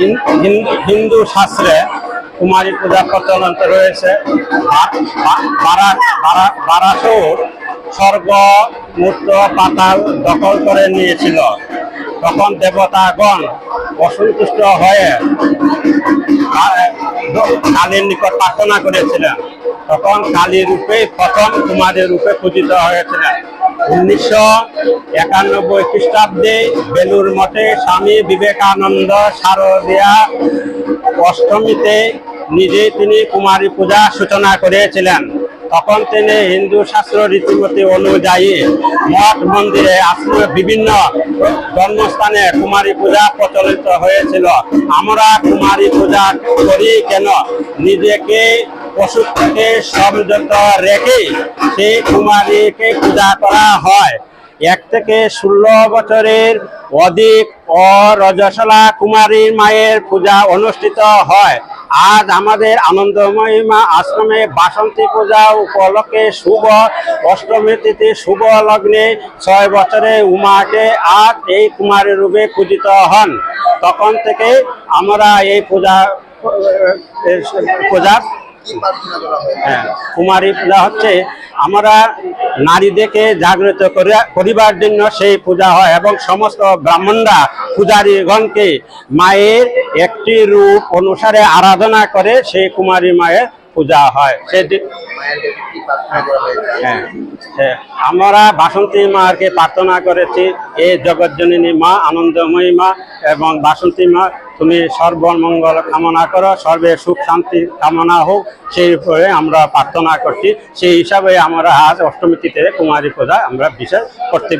হিন- হিন্দু শাস্ত্রে কুমারী পূজা প্রচলন রয়েছে। বারাসুর স্বর্গ, মূর্ত, পাতাল দখল করে নিয়েছিল। তখন দেবতাগণ অসন্তুষ্ট হয়ে কালীর নিকট প্রার্থনা করেছিলেন। তখন কালী রূপে প্রথম কুমারী রূপে পূজিত হয়েছিলেন। উনিশশো একানব্বই খ্রিস্টাব্দে বেলুর মঠে স্বামী বিবেকানন্দ শারদীয়া অষ্টমীতে নিজেই তিনি কুমারী পূজা সূচনা করেছিলেন। তখন তিনি হিন্দু শাস্ত্র রীতিমতি অনুযায়ী মঠ মন্দিরে আশ্রমে বিভিন্ন জন্মস্থানে কুমারী পূজা প্রচলিত হয়েছিল। আমরা কুমারী পূজা করি কেন? নিজেকে পশু থেকে সংযত রেখে সেই কুমারীকে পূজা করা হয়। এক থেকে ষোলো বছরের অধিক অরজসলা কুমারীর মায়ের পূজা অনুষ্ঠিত হয়। আজ আমাদের আনন্দময়ী মা আশ্রমে বাসন্তী পূজা উপলক্ষে শুভ অষ্টমী তিথি, শুভ লগ্নে ছয় বছরে উমাকে আজ এই কুমারী রূপে পূজিত হন। তখন থেকে আমরা এই পূজা পূজা হয়? কুমারী পূজা হচ্ছে আমরা নারীদেরকে জাগ্রত করিবার জন্য সেই পূজা হয় এবং সমস্ত ব্রাহ্মণরা পূজারীগণকে মায়ের একটি রূপ অনুসারে আরাধনা করে সেই কুমারী মায়ের পূজা হয়। সেটি হ্যাঁ আমরা বাসন্তী মাকে প্রার্থনা করেছি এই জগজ্জননী মা, আনন্দময়ী মা এবং বাসন্তী মা, তুমি সর্বমঙ্গল কামনা করো, সর্বে সুখ শান্তি কামনা হোক। সেই উপরে আমরা প্রার্থনা করছি। সেই হিসাবে আমরা আজ অষ্টমী কুমারী পূজা আমরা বিশেষ করতে